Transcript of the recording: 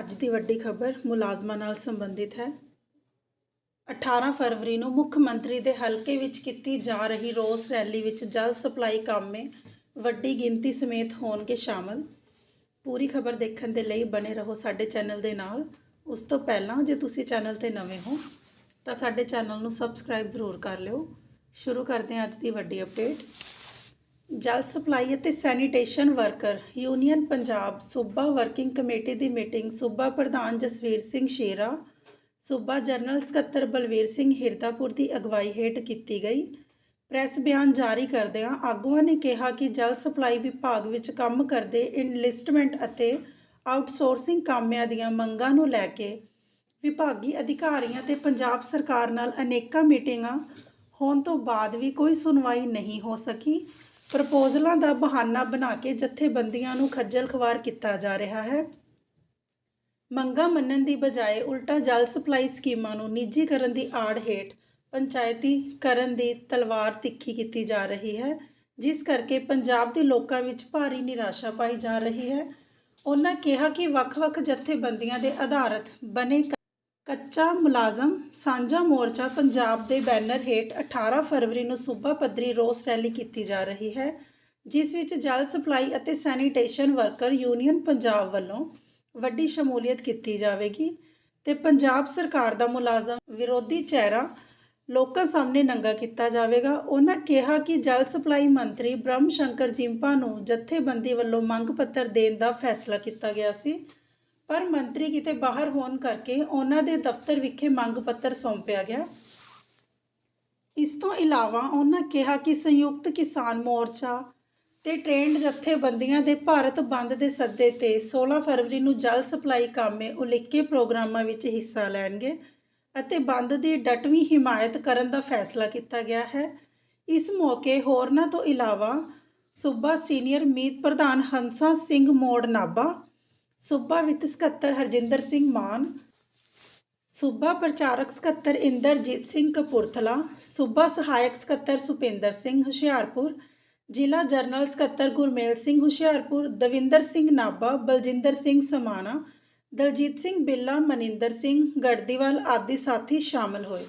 ਅੱਜ ਦੀ ਵੱਡੀ ਖਬਰ ਮੁਲਾਜ਼ਮਾਂ ਨਾਲ ਸੰਬੰਧਿਤ ਹੈ। 18 ਫਰਵਰੀ ਨੂੰ ਮੁੱਖ ਮੰਤਰੀ ਦੇ ਹਲਕੇ ਵਿੱਚ ਕੀਤੀ ਜਾ ਰਹੀ ਰੋਸ ਰੈਲੀ ਵਿੱਚ ਜਲ ਸਪਲਾਈ ਕਾਮੇ ਵੱਡੀ ਗਿਣਤੀ ਸਮੇਤ ਹੋਣਗੇ ਸ਼ਾਮਲ। ਪੂਰੀ ਖਬਰ ਦੇਖਣ ਦੇ ਲਈ ਬਨੇ ਰਹੋ ਸਾਡੇ ਚੈਨਲ ਦੇ ਨਾਲ। ਉਸ ਤੋਂ ਪਹਿਲਾਂ ਜੇ ਤੁਸੀਂ ਚੈਨਲ ਤੇ ਨਵੇਂ ਹੋ, ਤਾਂ ਸਾਡੇ ਚੈਨਲ ਨੂੰ ਸਬਸਕ੍ਰਾਈਬ ਜ਼ਰੂਰ ਕਰ ਲਿਓ। ਸ਼ੁਰੂ ਕਰਦੇ ਹਾਂ ਅੱਜ ਦੀ ਵੱਡੀ ਅਪਡੇਟ। ਜਲ ਸਪਲਾਈ ਅਤੇ ਸੈਨੀਟੇਸ਼ਨ ਵਰਕਰ ਯੂਨੀਅਨ ਪੰਜਾਬ ਸੂਬਾ ਵਰਕਿੰਗ ਕਮੇਟੀ ਦੀ ਮੀਟਿੰਗ ਸੂਬਾ ਪ੍ਰਧਾਨ ਜਸਵੀਰ ਸਿੰਘ ਸ਼ੇਰਾ, ਸੂਬਾ ਜਨਰਲ ਸਕੱਤਰ ਬਲਵੀਰ ਸਿੰਘ ਹਿਰਦਾਪੁਰ ਦੀ ਅਗਵਾਈ ਹੇਠ ਕੀਤੀ ਗਈ। ਪ੍ਰੈਸ ਬਿਆਨ ਜਾਰੀ ਕਰਦਿਆਂ ਆਗੂਆਂ ਨੇ ਕਿਹਾ ਕਿ ਜਲ ਸਪਲਾਈ ਵਿਭਾਗ ਵਿੱਚ ਕੰਮ ਕਰਦੇ ਇਨਲਿਸਟਮੈਂਟ ਅਤੇ ਆਊਟਸੋਰਸਿੰਗ ਕਾਮਿਆਂ ਦੀਆਂ ਮੰਗਾਂ ਨੂੰ ਲੈ ਕੇ ਵਿਭਾਗੀ ਅਧਿਕਾਰੀਆਂ ਤੇ ਪੰਜਾਬ ਸਰਕਾਰ ਨਾਲ ਅਨੇਕਾਂ ਮੀਟਿੰਗਾਂ ਹੋਣ ਤੋਂ ਬਾਅਦ ਵੀ ਕੋਈ ਸੁਣਵਾਈ ਨਹੀਂ ਹੋ ਸਕੀ। ਪ੍ਰਪੋਜ਼ਲਾਂ ਦਾ ਬਹਾਨਾ ਬਣਾ ਕੇ ਜਥੇਬੰਦੀਆਂ ਨੂੰ ਖੱਜਲ ਖਵਾਰ ਕੀਤਾ ਜਾ ਰਿਹਾ ਹੈ। ਮੰਗਾਂ ਮੰਨਣ ਦੀ ਬਜਾਏ ਉਲਟਾ ਜਲ ਸਪਲਾਈ ਸਕੀਮਾਂ ਨੂੰ ਨਿੱਜੀਕਰਨ ਦੀ ਆੜ ਹੇਠ ਪੰਚਾਇਤੀ ਕਰਨ ਦੀ ਤਲਵਾਰ ਤਿੱਖੀ ਕੀਤੀ ਜਾ ਰਹੀ ਹੈ, ਜਿਸ ਕਰਕੇ ਪੰਜਾਬ ਦੇ ਲੋਕਾਂ ਵਿੱਚ ਭਾਰੀ ਨਿਰਾਸ਼ਾ ਪਾਈ ਜਾ ਰਹੀ ਹੈ। ਉਹਨਾਂ ਕਿਹਾ ਕਿ ਵੱਖ-ਵੱਖ ਜਥੇਬੰਦੀਆਂ ਦੇ ਆਧਾਰਤ ਬਣੇ ਕੱਚਾ ਮੁਲਾਜ਼ਮ ਸਾਂਝਾ ਮੋਰਚਾ ਪੰਜਾਬ ਦੇ ਬੈਨਰ ਹੇਠ 18 ਫਰਵਰੀ ਨੂੰ ਸੂਬਾ ਪੱਧਰੀ ਰੋਸ ਰੈਲੀ ਕੀਤੀ ਜਾ ਰਹੀ ਹੈ, ਜਿਸ ਵਿੱਚ ਜਲ ਸਪਲਾਈ ਅਤੇ ਸੈਨੀਟੇਸ਼ਨ ਵਰਕਰ ਯੂਨੀਅਨ ਪੰਜਾਬ ਵੱਲੋਂ ਵੱਡੀ ਸ਼ਮੂਲੀਅਤ ਕੀਤੀ ਜਾਵੇਗੀ ਤੇ ਪੰਜਾਬ ਸਰਕਾਰ ਦਾ ਮੁਲਾਜ਼ਮ ਵਿਰੋਧੀ ਚਿਹਰਾ ਲੋਕਾਂ ਸਾਹਮਣੇ ਨੰਗਾ ਕੀਤਾ ਜਾਵੇਗਾ। ਉਹਨਾਂ ਕਿਹਾ ਕਿ ਜਲ ਸਪਲਾਈ ਮੰਤਰੀ ਬ੍ਰਹਮ ਸ਼ੰਕਰ ਜਿੰਪਾ ਨੂੰ ਜਥੇਬੰਦੀ ਵੱਲੋਂ ਮੰਗ ਪੱਤਰ ਦੇਣ ਦਾ ਫੈਸਲਾ ਕੀਤਾ ਗਿਆ ਸੀ। ਪਰ ਮੰਤਰੀ ਕਿਤੇ ਬਾਹਰ ਹੋਣ ਕਰਕੇ ਉਹਨਾਂ ਦੇ ਦਫ਼ਤਰ ਵਿਖੇ ਮੰਗ ਪੱਤਰ ਸੌਂਪਿਆ ਗਿਆ। ਇਸ ਤੋਂ ਇਲਾਵਾ ਉਹਨਾਂ ਕਿਹਾ ਕਿ ਸੰਯੁਕਤ ਕਿਸਾਨ ਮੋਰਚਾ ਤੇ ਟ੍ਰੇਨਡ ਜਥੇਬੰਦੀਆਂ ਦੇ ਭਾਰਤ ਬੰਦ ਦੇ ਸੱਦੇ ਤੇ 16 ਫਰਵਰੀ ਨੂੰ ਜਲ ਸਪਲਾਈ ਕਾਮੇ ਉਲੀਕੇ ਪ੍ਰੋਗਰਾਮਾਂ ਵਿੱਚ ਹਿੱਸਾ ਲੈਣਗੇ ਅਤੇ ਬੰਦ ਦੀ ਡਟਵੀਂ ਹਿਮਾਇਤ ਕਰਨ ਦਾ ਫੈਸਲਾ ਕੀਤਾ ਗਿਆ ਹੈ। ਇਸ ਮੌਕੇ ਹੋਰਨਾਂ ਤੋਂ ਇਲਾਵਾ ਸੂਬਾ ਸੀਨੀਅਰ ਮੀਤ ਪ੍ਰਧਾਨ ਹੰਸਾ ਸਿੰਘ ਮੋੜ ਨਾਭਾ ਸੂਬਾ ਵਿੱਤ ਸਕੱਤਰ ਹਰਜਿੰਦਰ ਸਿੰਘ ਮਾਨ, ਸੂਬਾ ਪ੍ਰਚਾਰਕ ਸਕੱਤਰ ਇੰਦਰਜੀਤ ਸਿੰਘ ਕਪੂਰਥਲਾ, ਸੂਬਾ ਸਹਾਇਕ ਸਕੱਤਰ ਸੁਪਿੰਦਰ ਸਿੰਘ ਹੁਸ਼ਿਆਰਪੁਰ, ਜ਼ਿਲ੍ਹਾ ਜਰਨਲ ਸਕੱਤਰ ਗੁਰਮੇਲ ਸਿੰਘ ਹੁਸ਼ਿਆਰਪੁਰ, ਦਵਿੰਦਰ ਸਿੰਘ ਨਾਭਾ, ਬਲਜਿੰਦਰ ਸਿੰਘ ਸਮਾਣਾ, ਦਲਜੀਤ ਸਿੰਘ ਬਿੱਲਾ, ਮਨਿੰਦਰ ਸਿੰਘ ਗੜਦੀਵਾਲ ਆਦਿ ਸਾਥੀ ਸ਼ਾਮਲ ਹੋਏ।